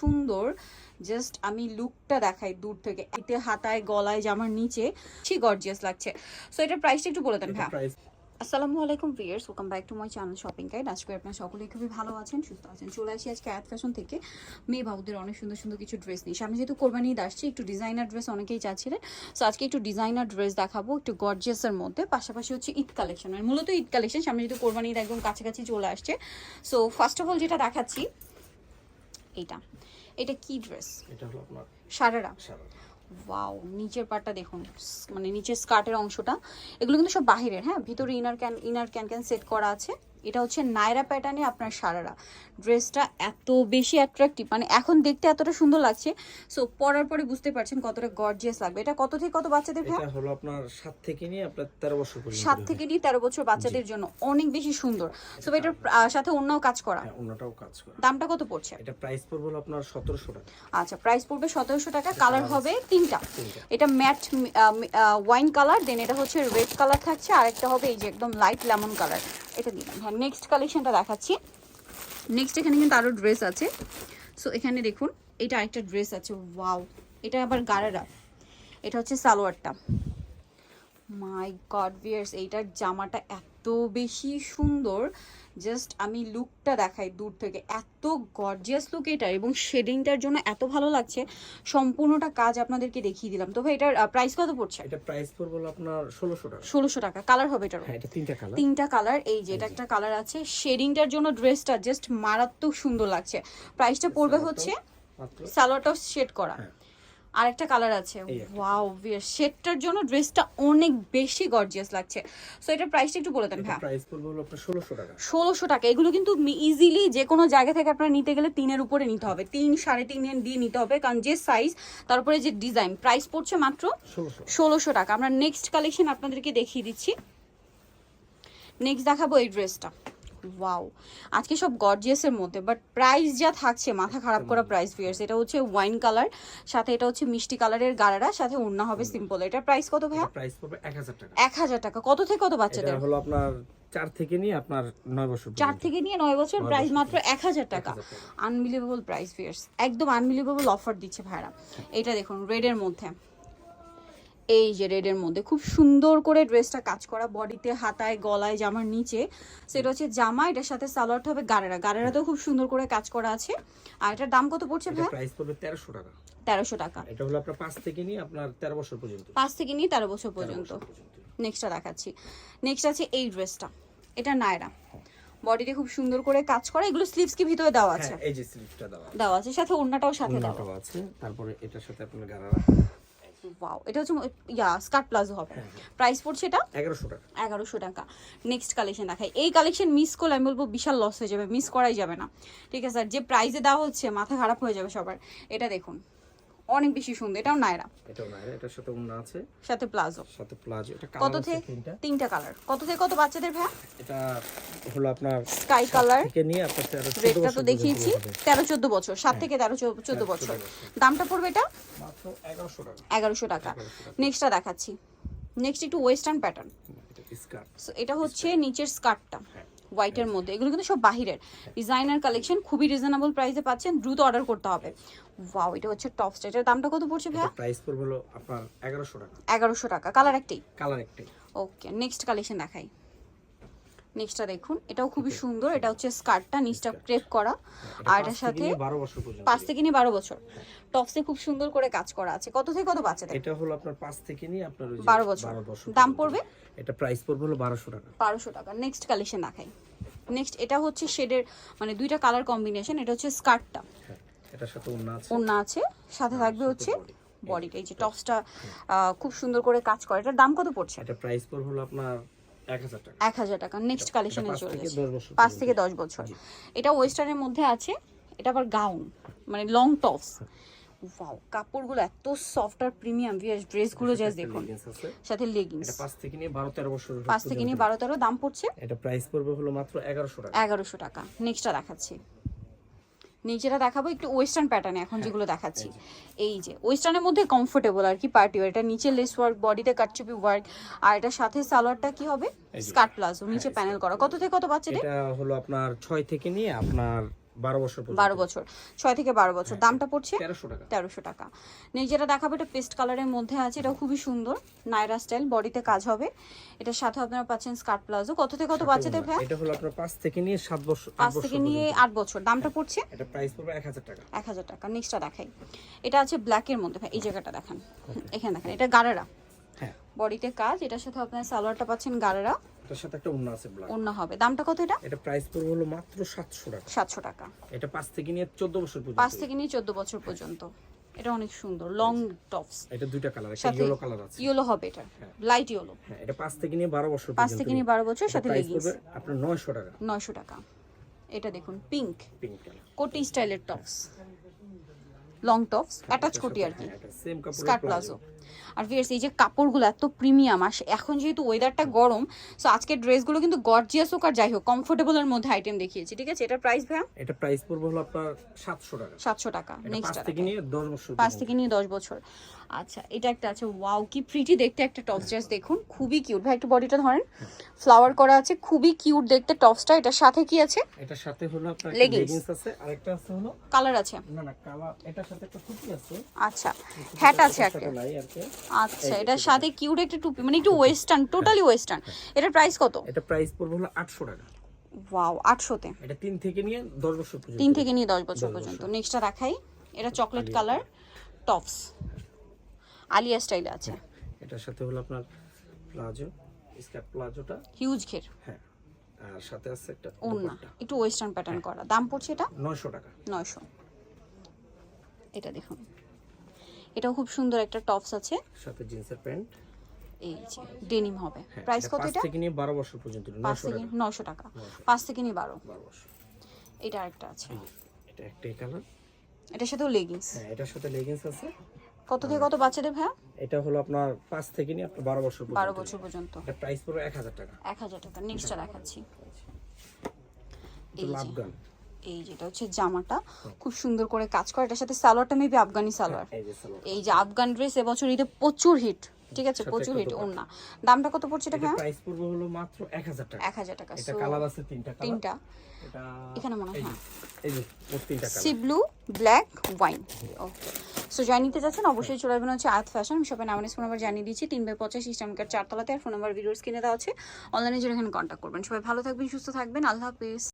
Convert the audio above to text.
সুন্দর। জাস্ট আমি লুকটা দেখাই দূর থেকে। এতে হাতায় গলায় জামার নিচে। সে গর্জিয়াস লাগছে। সো এটার প্রাইসটা একটু বলে দেন হ্যাঁ আসসালামু আলাইকুম viewers welcome back to my channel shopping guide আজকে আপনারা সকলেই খুবই ভালো আছেন সুস্থ আছেন। চলে আসি আজকে আয়াত ফ্যাশন থেকে। মেয়ে বাবুদের অনেক সুন্দর সুন্দর কিছু ড্রেস নিয়ে। সামনে যেহেতু কোরবানি ঈদ আসছে একটু ডিজাইনার ড্রেস অনেকেই চাচ্ছিলেন। সো আজকে একটু ডিজাইনার ড্রেস দেখাবো একটু গর্জিয়াসের মধ্যে। পাশাপাশি হচ্ছে ঈদ কালেকশন মানে মূলত ঈদ কালেকশন সামনে যেহেতু কোরবানি ঈদ একদম কাছাকাছি চলে আসছে। সো ফার্স্ট অফ অল যেটা দেখাচ্ছি এটা এটা কি ড্রেস এটা হলো আপনার সারারা। সারা ওয়াও নিচের পাটটা দেখুন মানে নিচের স্কার্টের অংশটা। এগুলো কিন্তু সব বাহিরের হ্যাঁ? ভিতরে inner can inner can can set করা আছে। এটা হচ্ছে নায়রা প্যাটার্নে আপনার সারারা। ড্রেসটা এত বেশি অ্যাট্রাকটিভ মানে এখন দেখতে এতটা সুন্দর লাগছে সো পরার পরে বুঝতে পারছেন কতটা গর্জিয়াস লাগবে। এটা কত থেকে কত বাচ্চাদের এটা হলো আপনার সাত থেকে নিয়ে আপনার তেরো বছর পর্যন্ত সাত থেকে নিয়ে তেরো বছর বাচ্চাদের জন্য অনেক বেশি সুন্দর। সো এটার সাথে অন্যও কাজ করা। হ্যাঁ অন্যটাও কাজ করে। দামটা কত পড়ছে? এটা প্রাইস পড়বে হলো আপনার সতেরোশো টাকা। আচ্ছা প্রাইস পড়বে সতেরোশো টাকা কালার হবে তিনটা। তিনটা। এটা ম্যাট ওয়াইন কালার দেন এটা হচ্ছে রেড কালার থাকছে আর একটা হবে এই যে একদম লাইট লেমন কালার এটা দিলাম হ্যাঁ। নেক্সট কালেকশনটা দেখাচ্ছি। নেক্সট এখানে কিন্তু আরও ড্রেস আছে। সো এখানে দেখুন, এটা আরেকটা ড্রেস আছে। ওয়াও এটা আবার গাড়ারা এটা হচ্ছে সালোয়ারটা। মাই গড ভিয়ার্স এইটার জামাটা এত বেশি সুন্দর। জাস্ট আমি লুকটা দেখাই দূর থেকে। এত গর্জিয়াস লুক এটা এবং শেডিংটার জন্য এত ভালো লাগছে। সম্পূর্ণটা কাজ আপনাদেরকে দেখিয়ে দিলাম। তো ভাই এটার প্রাইস কত পড়ছে? এটা প্রাইস পড়বে আপনার ষোলোশো টাকা। ষোলোশো টাকা। কালার হবে এটার হ্যাঁ এটা তিনটা কালার তিনটা কালার এই যে এটা একটা কালার আছে। শেডিংটার জন্য ড্রেসটা জাস্ট মারাত্মক সুন্দর লাগছে। প্রাইসটা পড়বে হচ্ছে সালোয়ারটাও শেড করা। হ্যাঁ। আর একটা কালার আছে। ওয়াও শেডটার জন্য ড্রেসটা অনেক বেশি গর্জিয়াস লাগছে। সো এটার প্রাইসটা একটু বলে দেন ভাই প্রাইস পড়বে হলো আপনার ষোলোশো টাকা। ষোলোশো টাকা। এগুলো কিন্তু ইজিলি যে কোনো জায়গা থেকে আপনারা নিতে গেলে তিনের উপরে নিতে হবে। তিন সাড়ে তিন দিয়ে নিতে হবে। কারণ যে সাইজ তারপরে যে ডিজাইন প্রাইস পড়ছে মাত্র ষোলোশো। ষোলোশো টাকা। আমরা নেক্সট কালেকশন আপনাদেরকে দেখিয়ে দিচ্ছি। নেক্সট দেখাবো এই ড্রেসটা ওয়াও আজকে সব গর্জিয়াসের মধ্যে বাট প্রাইস যা থাকছে মাথা খারাপ করা প্রাইস ফিয়ার্স এটা হচ্ছে ওয়াইন কালার সাথে এটা হচ্ছে মিষ্টি কালারের গাড়ারা সাথে ওড়না হবে সিম্পল এটা প্রাইস কত ভাইয়া? প্রাইস পড়বে এক হাজার টাকা। এক হাজার টাকা। কত থেকে কত এটা বাচ্চাদের হলো আপনার চার থেকে নিয়ে আপনার নয় বছর চার থেকে নিয়ে নয় বছর প্রাইস মাত্র এক হাজার টাকা। 1000 টাকা। আনবিলিভেবল প্রাইস ফিয়ার্স একদম আনবিলিভেবল অফার দিচ্ছে ভাইরা। এটা দেখুন রেডের মধ্যে। এই যে রেডের মধ্যে। খুব সুন্দর করে ড্রেসটা কাজ করা বডিতে হাতায় গলায় জামার নিচে। সেটা হচ্ছে জামা এটার সাথে সালোয়ারটা হবে গাড়েরা গাড়েরাতেও খুব সুন্দর করে কাজ করা আছে। আর এটার দাম কত পড়ছে ভাই? প্রাইস পড়বে তেরোশো টাকা। তেরোশো টাকা। এটা হলো আপনার পাঁচ থেকে নিয়ে আপনার তেরো বছর পর্যন্ত। পাঁচ থেকে নিয়ে 13 বছর পর্যন্ত। নেক্সটটা দেখাচ্ছি। নেক্সট আছে এই ড্রেসটা এটা নায়রা। বডিতে খুব সুন্দর করে কাজ করা। এগুলো স্লিভস কি ভিতরে দেওয়া আছে। হ্যাঁ এই যে স্লিপটা দেওয়া দেওয়া আছে। সাথে ওড়নাটাও সাথে দেওয়া আছে। তারপরে এটার সাথে আপনার গারারা। ওয়াও এটা হচ্ছে ইয়া স্কার্ট প্লাজো হবে। প্রাইস পড়ছে এটা? এগারোশো টাকা। এগারোশো টাকা। নেক্সট কালেকশন দেখাই। এই কালেকশন মিস করলে আমি বলব বিশাল লস হয়ে যাবে মিস করাই যাবে না। ঠিক আছে স্যার যে প্রাইসে দেওয়া হচ্ছে মাথা খারাপ হয়ে যাবে সবার। এটা দেখুন। অনেক বেশি সুন্দর এটাও নায়রা। এটাও না এটার সাথে অন্য আছে। সাথে প্লাজো। সাথে প্লাজো এটা কত থেকে? তিনটা। তিনটা কালার কত থেকে কত বাচ্চাদের ভাই এটা হলো আপনার স্কাই কালার থেকে নিয়ে আপনার তেরো চোদ্দ রেটটা বছর তো দেখিয়েছি। হবে। তেরো চোদ্দ বছর সাত থেকে তেরো চোদ্দ বছর। দামটা পড়বে এটা? মাত্র এগারোশো টাকা। এগারোশো টাকা। নেক্সটটা দেখাচ্ছি। নেক্সট একটু ওয়েস্টার্ন প্যাটার্ন এটা স্কার্ট সো এটা হচ্ছে নিচের স্কার্টটা হোয়াইটের মধ্যে। এগুলো কিন্তু সব বাহিরের। ডিজাইনার কালেকশন খুবই রিজনেবল প্রাইসে পাচ্ছেন দ্রুত অর্ডার করতে হবে। ওয়াও এটা হচ্ছে টপ স্টেটের দামটা কত পড়ছে ভাইয়া? প্রাইস পড়বে হলো আপনার 1100 টাকা। 1100 টাকা। কালার একটাই? কালার একটাই। ওকে নেক্সট কালেকশন দেখাই। নেক্সটটা দেখুন। এটাও খুবই সুন্দর। এটা হচ্ছে স্কার্টটা নিচটা ক্রেপ করা। আর এটার সাথে পাঁচ থেকে নিয়ে বারো বছর। টপসে খুব সুন্দর করে কাজ করা আছে। কত থেকে কত বাচ্চাদের এটা হলো আপনার পাঁচ থেকে নিয়ে আপনার বারো বছর। দাম পড়বে? এটা প্রাইস পড়বে হলো বারোশো টাকা। বারোশো টাকা। নেক্সট কালেকশন দেখাই। নেক্সট এটা হচ্ছে শেডের মানে দুইটা কালার কম্বিনেশন এটা হচ্ছে স্কার্টটা। হ্যাঁ এটার সাথে অন্য আছে। ওড়না আছে। সাথে থাকবে হচ্ছে বডিটা এই যে টপসটা খুব সুন্দর করে কাজ করে। এটার দাম কত পড়ছে? এটা প্রাইস পড়বে হলো আপনার এক হাজার টাকা। নেক্সট কালেকশনে চলে গেছে পাঁচ থেকে দশ বছর। এটা ওয়েস্টার্নের মধ্যে আছে এটা আবার গাউন মানে লং টপস ওয়াও কাপড়গুলো এত সফট আর প্রিমিয়াম ভিয়াস ড্রেসগুলো জাস্ট দেখুন। সাথে লেগিংস এটা থেকে নিয়ে বারো তেরো বছর পাঁচ থেকে নিয়ে বারো তেরো দাম পড়ছে। এটা প্রাইস পড়বে হলো মাত্র এগারোশো টাকা। এগারোশো টাকা। নেক্সটটা দেখাচ্ছি। নিচেটা দেখাবো একটু ওয়েস্টার্ন প্যাটার্নে এখন যেগুলো দেখাচ্ছি। এই যে। ওয়েস্টার্নের মধ্যে কমফোর্টেবল আর কি পার্টি এটা নিচে লেস ওয়ার্ক বডিতে কাটচুপি ওয়ার্ক আর এটা সাথে সালোয়ারটা কি হবে? স্কার্ট প্লাজো নিচে প্যানেল করা। কত থেকে কত বাচ্চাদের? এটা হলো আপনার 6 থেকে নিয়ে আপনার বারো বছর বারো বছর। ছয় থেকে বারো বছর। দামটা পড়ছে তেরোশো টাকা। তেরোশো টাকা। যেটা দেখাবো এটা পেস্ট কালারের মধ্যে আছে এটা খুবই সুন্দর। নায়রা স্টাইল বডিতে কাজ হবে। এটার সাথে আপনারা পাচ্ছেন স্কার্ট প্লাজো। কত থেকে কত বাচ্চাদের ভাই এটা হলো আপনার পাঁচ থেকে নিয়ে সাত বছর পাঁচ থেকে নিয়ে আট বছর। দামটা পড়ছে? এটা প্রাইস পড়বে এক হাজার টাকা। এক হাজার টাকা। নেক্সটটা দেখাই। এটা আছে ব্ল্যাকের মধ্যে ভাই এই জায়গাটা দেখান। এখানে দেখেন। এটা গারেরা। হ্যাঁ। বডিতে কাজ। এটার সাথে আপনার সালোয়ারটা পাচ্ছেন গারেরা। এটার সাথে একটা উন্না আছে ব্ল্যাক অন্য হবে। দামটা কত এটা? এটা প্রাইস পড়বে হলো মাত্র সাতশো টাকা। সাতশো টাকা। এটা পাঁচ থেকে নিয়ে চোদ্দ বছর পর্যন্ত। পাঁচ থেকে নিয়ে চোদ্দ বছর পর্যন্ত। এটা অনেক সুন্দর। লং টপস এটা দুইটা কালার একটা ইয়েলো কালার আছে। ইয়েলো হবে এটা। লাইট ইয়েলো হ্যাঁ এটা পাঁচ থেকে নিয়ে বারো বছর পাঁচ পর্যন্ত থেকে নিয়ে বারো বছর সাথে লেগিংস আপনার নয়শো টাকা। নয়শো টাকা। এটা দেখুন পিঙ্ক পিঙ্ক কালার কোটি স্টাইলের টপস লং টপস অ্যাটাচ কোটি আর কি। সেম কাপড় স্কার্ট প্লাজো আর ভিয়ার্স এই যে কাপড়গুলো এত প্রিমিয়াম আর এখন যেহেতু ওয়েদারটা গরম সো আজকের ড্রেসগুলো কিন্তু গর্জিয়াস হোক আর যাই হোক কমফোর্টেবলের মধ্যে আইটেম দেখিয়েছি ঠিক আছে? এটার প্রাইস ভাইয়া? এটা প্রাইস পড়বে হলো আপনার সাতশো টাকা। সাতশো টাকা নেক্সট থেকে নিয়ে দশ বছর পাঁচ থেকে নিয়ে দশ বছর। আচ্ছা এটা একটা আছে ওয়াও কি প্রিটি দেখতে একটা টপস জাস্ট দেখুন খুবই কিউট ভাই একটু বডিটা ধরেন। ফ্লাওয়ার করা আছে খুবই কিউট দেখতে টপসটা এটার সাথে কি আছে? এটার সাথে হলো আপনার লেগিংস আছে। আরেকটা আছে হলো কালার আছে। না না কালার এটার সাথে একটা টুপি আছে। আচ্ছা। হ্যাট আছে একটা আচ্ছা এটার সাথে কিউট একটা টুপি মানে একটু ওয়েস্টার্ন টোটালি ওয়েস্টার্ন এটার প্রাইস কত? এটা প্রাইস পড়বে হলো আটশো টাকা। ওয়াও আটশোতে। এটা তিন থেকে নিয়ে দশ বছর পর্যন্ত। তিন থেকে নিয়ে দশ বছর পর্যন্ত। নেক্সটটা দেখাই। এটা চকলেট কালার টপস আলিয়া স্টাইলে আছে। এটার সাথে হলো আপনার প্লাজো স্কার্ট প্লাজোটা। হিউজ ঘের। হ্যাঁ আর সাথে আছে একটা ওড়না একটু ওয়েস্টার্ন প্যাটার্ন করা। দাম পড়ছে এটা? নয়শো টাকা। নয়শো। এটা দেখুন। এটাও খুব সুন্দর একটা টপস আছে। সাথে জিন্সের প্যান্ট। এই যে ডেনিম হবে। হ্যাঁ প্রাইস কত এটা? থেকে নিয়ে বারো বছর পর্যন্ত পাঁচ নয়শো থেকে টাকা। নয়শো টাকা। পাঁচ থেকে নিয়ে বারো। বারো বছর। এটা আরেকটা আছে। এটা একটাই কালার। এটার সাথেও লেগিংস হ্যাঁ এটার সাথে লেগিংস আছে। কত থেকে কত বাচ্চাদের ভাইয়া? এটা হলো আপনার পাঁচ থেকে নিয়ে আপনার বারো বছর বারো পর্যন্ত বছর পর্যন্ত। এটা প্রাইস এক হাজার টাকা। এক হাজার টাকা নেক্সটটা দেখাচ্ছি। এটা এই লাভগান এই যেটা হচ্ছে জামাটা। খুব সুন্দর করে কাজ করে। এটার সাথে সালোয়ারটা মেবি আফগানি সালোয়ার। এই যে সালোয়ার। এই যে আফগান ড্রেস এবছর ঈদে প্রচুর হিট ঠিক আছে? প্রচুর হিট। ওন্না দামটা কত পড়ছে এটা প্রাইস পড়বে হলো মাত্র এক হাজার টাকা। এক হাজার টাকা। এটা কালার আছে তিনটা কালার তিনটা। এটা এখানে মনে হয় এই যে, হ্যাঁ। তিনটা colour sea blue black wine okay so যাই নিতে যাচ্ছেন অবশ্যই চলে আসবেন হচ্ছে আর্থ ফ্যাশন। শপে নাম ফোন নাম্বার জানিয়ে দিচ্ছি তিন বাই পঁচাশি ইস্টামকার চারতলাতে। আর ফোন নাম্বার ভিডিওস কিনে দেওয়া আছে। অনলাইনে জন্য এখানে কন্ট্যাক্ট করবেন। সবাই ভালো থাকবেন সুস্থ থাকবেন। আল্লাহ হাফিজ।